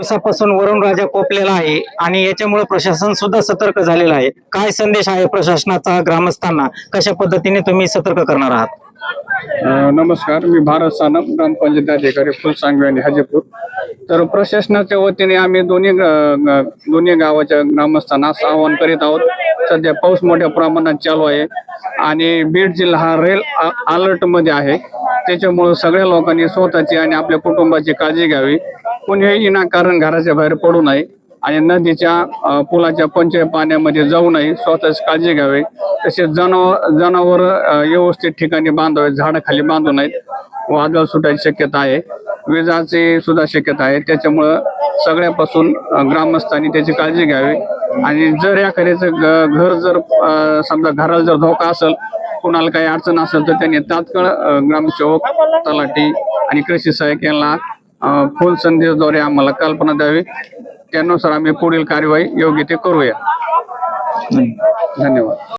दिवसापासून वरुण राजा कोपलेला आहे आणि याच्यामुळे प्रशासन सुद्धा सतर्क झालेलं आहे. काय संदेश आहे प्रशासनाचा ग्रामस्थांना? कशा पद्धतीने तुम्ही सतर्क करणार आहात? नमस्कार. मी भारत सानप ग्रामपंचायत अधिकारी फुलसांगवे आणि हाजीपूर. तर प्रशासनाच्या वतीने आम्ही दोन्ही दोन्ही गावाच्या ग्रामस्थांना असं आवाहन करीत आहोत. सध्या पाऊस मोठ्या प्रमाणात चालू आहे आणि बीड जिल्हा हा रेल अलर्टमध्ये आहे. त्याच्यामुळं सगळ्या लोकांनी स्वतःची आणि आपल्या कुटुंबाची काळजी घ्यावी. कोणीही विनाकारण घराच्या बाहेर पडू नये आणि नदीच्या पुलाच्या पंचय पाण्यामध्ये जाऊ नये स्वतःच काळजी घ्यावी. तसेच जनावर जनावर व्यवस्थित ठिकाणी बांधावे झाडाखाली बांधू नयेत. वादळ सुटायची शक्यता आहे. विजाची सुद्धा शक्यता आहे. त्याच्यामुळं सगळ्यापासून ग्रामस्थांनी त्याची काळजी घ्यावी. आणि जर एखाद्याचं घर जर समजा घराला जर धोका असेल कुणाला काही अडचण असेल तर त्यांनी तात्काळ ग्रामसेवक तलाठी आणि कृषी सहाय्यक यांना फोन संदेशद्वारे आम्हाला कल्पना द्यावी. त्यानुसार आम्ही पुढील कार्यवाही योग्य ते करूया. धन्यवाद.